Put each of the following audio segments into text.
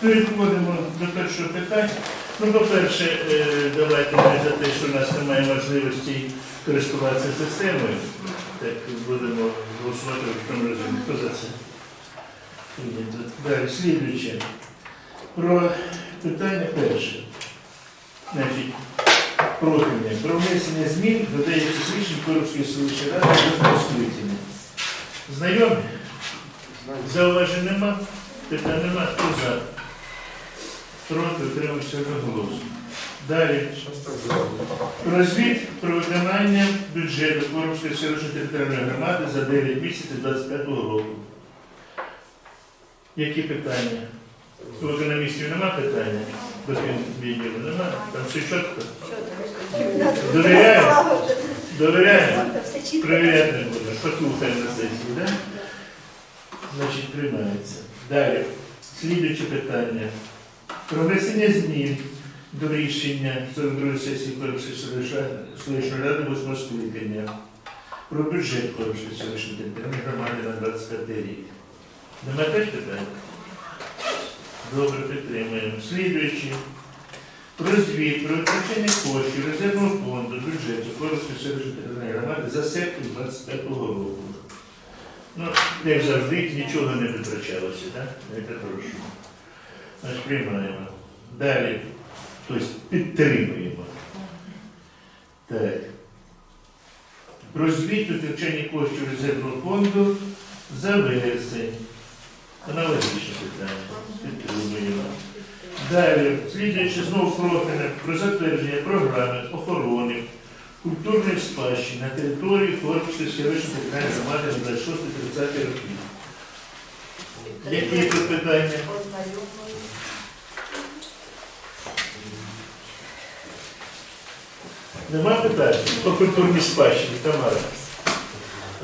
Переходимо до першого питання. Ну, по-перше, е, давайте ми за те, що у нас немає можливості користуватися системою. Так будемо голосувати в тому режимі. Хто за це? Далі, слідуюче. Про питання перше. Значить, профільне. Про внесення змін до деяких рішень Коробської селищної ради скликання. Знайомі? Зауважень нема? Питань нема? Хто за? Проти утримався одноголосно. Далі. Про про виконання бюджету Коробської селищної територіальної громади за 9 місяців 25 року. Які питання? У економістів нема питання? До відділу нема? Там все чітко? Довіряємо? Довіряємо? Перевіряти не. Послухаємо на сесії, так? Значить, приймається. Далі. Слідуюче питання. Про внесення змін до рішення 42 сесії Коробської ради 8 скликання про бюджет селищної територіальної громади на 25 рік. Нема теж питань? Добре, підтримуємо. Слідуючи. Про звіт про витрачення коштів резервного фонду бюджету селищної територіальної громади за серпень 25 року. Ну, як завжди, нічого не витрачалося, так? Прошу. Значить, приймаємо. Далі. Тобто підтримуємо. Так. Про звіт витрачання коштів резервного фонду за вересень. Аналогічне питання. Підтримуємо. Далі, слідуючи знову профільне про затвердження програми охорони культурної спадщини на території Хорбської селищної територіальної громади на 26-30 років. Які питання? Нема питань по культурній спадщині, Тамара?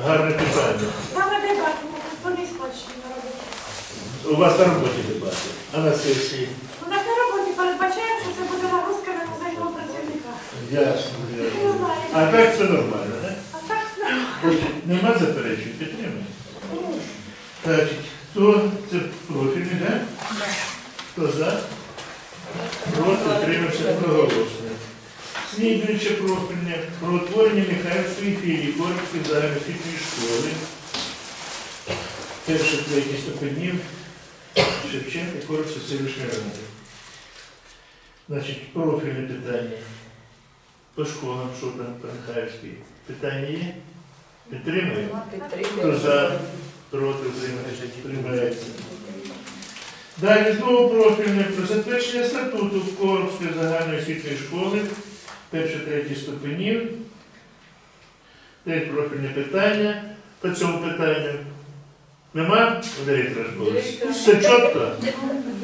Гарне питання. Саме дебат, вони спадщини на роботі. У вас на роботі дебати, а на сесії? У нас на роботі передбачається, що це буде нагрузка на музейного працівника. Ясно. Не ясно. знаю. А так все нормально, так? А так, Нема заперечень, підтримуємо. Так, хто це профільний, так? Хто за? Проти утримався одноголосно. Слідуюче профільне про утворення Михайлівської філії Корівської загальноосвітньої школи. Перше третій ступенів Шевченка Корівської селищної ради. Значить, профільне питання. По школам, що там по Михайлівській? Питання є? Підтримуємо? Хто за? Проти утримався, приймається. Далі знову профільне про затвердження статуту Коробської загальної освітньої школи, перше, третє ступенів. Теж профільне питання. По цьому питанню нема у директора школи? Все чітко?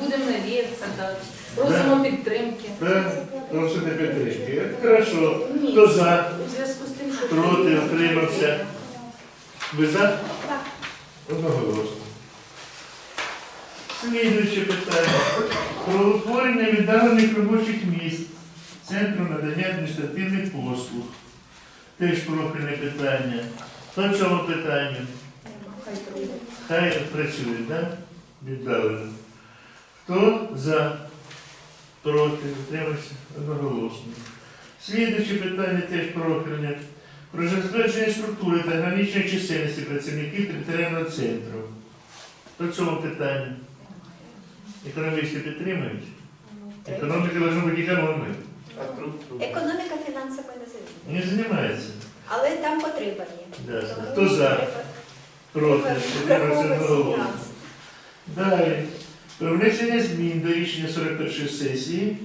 Будемо надіятися, так. Просимо підтримки. Так, просите підтримки. Хорошо. Хто за? У зв'язку з тим, що Проти утримався. Ви за? Так. Одноголосно. Слідуюче питання. Про утворення віддалених робочих місць Центру надання адміністративних послуг. Теж профільне питання. По цьому питанню. Хай працюють, так? Віддалено. Хто за? Проти? Утримався? Одноголосно. Слідуюче питання теж профільне. Про затвердження структури та граничної чисельності працівників територіального центру. По цьому питанню. Економісти підтримують? Економіка повинна бути економною. Економіка фінансами не завідує. Не займається. Але там потреба є. Да. Хто за? Проти? Далі. Про внесення змін до рішення 41 сесії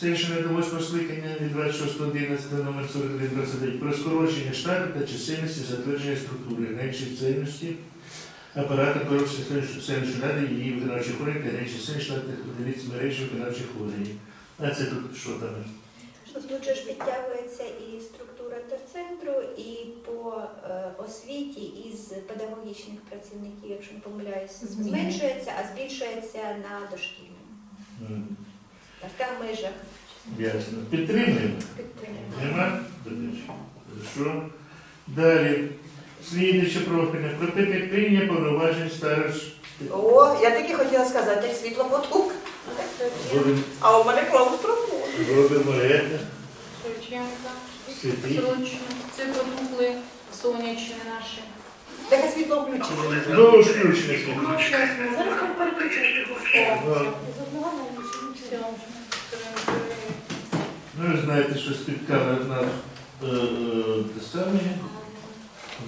селищної до 8 скликання від 26.11 номер 4129 про скорочення штату та чисельності затвердження структури граничної цінності апарату Коробської селищної ради її виконавчих органів та граничної цінності штатних одиниць мережі виконавчих органів. А це тут що там? Тут ж підтягується і структура терцентру, і по е, освіті із педагогічних працівників, якщо не помиляюсь, зменшується, а збільшується на дошкільному. М, Так, там в межах Ясно. Підтримуємо? підтримуємо. Нема? Хорошо. Далі. Слідуюче профільне. Про припинення повноважень старош. О, я таки хотіла сказати, як світло потук. А у мене клаустрофон. Робимо это. Шевченка, Світи. срочно. Це потухли сонячні наші. Так а світло включили. Ну, ж включене світло. Ну, зараз ми переключимо. Ну, З одного на інше. Все. Ну, ви знаєте, що спіткали нас е, е, те саме,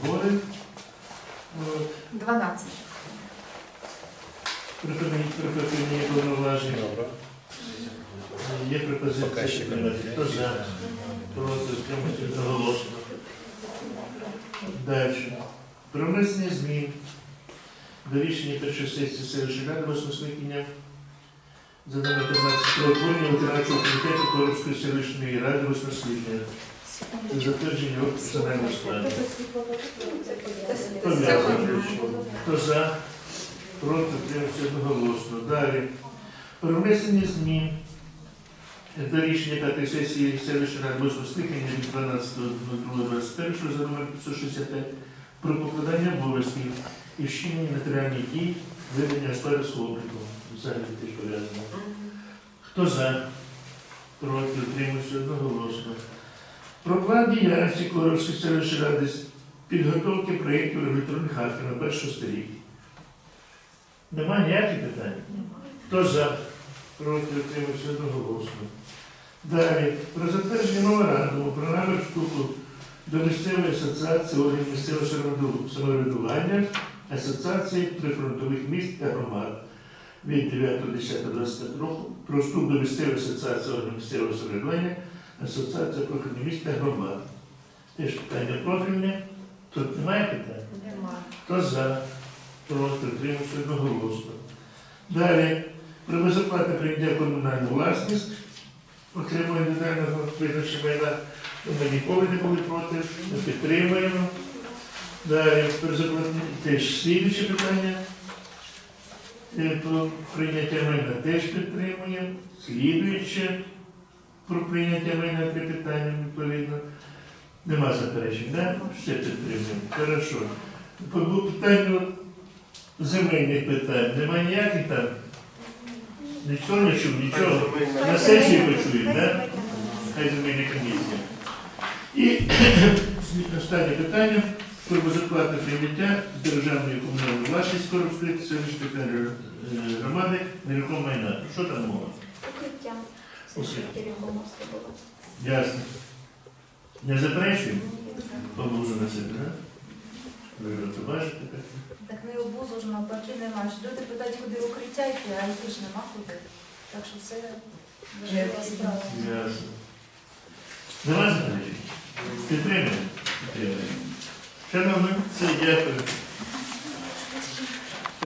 гори. От. 12. Припиніть припинення повноважень. Є пропозиція підтримати. Хто за? Проти утримується одноголосно. Далі. Про внесення змін до рішення першої сесії селищної ради восьмого скликання за номер 15 про утворення виконавчого комітету Коробської селищної ради восьмого скликання. Це затвердження персонального складу. Пов'язано. Хто за? Проти утримався одноголосно. Далі. Про внесення змін до рішення п'ятої сесії селищної ради восьмого скликання від 12.02.21 за номер 565 про покладання обов'язків і вчинення нотаріальних дій ведення господарського обліку. Взагалі теж пов'язано. Хто за? Проти утримався одноголосно. Про план діяльності Коровської селищної ради з підготовки проєктів регуляторних актів на першу сторінку. Нема ніяких питань? Хто за? Проти утримався одноголосно. Далі. Про затвердження меморандуму про намір вступу до місцевої асоціації органів місцевого самоврядування Асоціації прифронтових міст та громад від 9.10.25 року про вступ до місцевої асоціації органів місцевого самоврядування Асоціація профільних міст та громад. Теж питання профільне. Тут немає питань? Немає. Хто за? Проти утримався одноголосно. Далі. Про безоплатне прийняття комунальну власність. Окремо індивідуального визначення майна. Ми ніколи не були проти. Ми підтримуємо. Далі. Теж слідуюче питання. Е, Про прийняття майна теж підтримуємо. Слідуюче. Про прийняття майна три питання відповідно. Нема заперечень, да? Все підтримуємо. Хорошо. По питанню земельних питань немає ніяких там. Нічого не чув, нічого. На сесії почують, да? Хай земельна комісія. І останнє питання про безоплатне прийняття з державної комунальної власності Коробської селищної е, громади нерухомого майна. Що там мова? Укриття. Ясно. Не заперечуємо? Поможу на себе, да? Ви це бачите? так? ми не обузу ж навпаки немає. Люди питають, куди укриття йти, а йти ж нема куди. Так що все важлива справа. Ясно. Нема заперечень? Підтримуємо? Підтримуємо. Шановні, це дякую.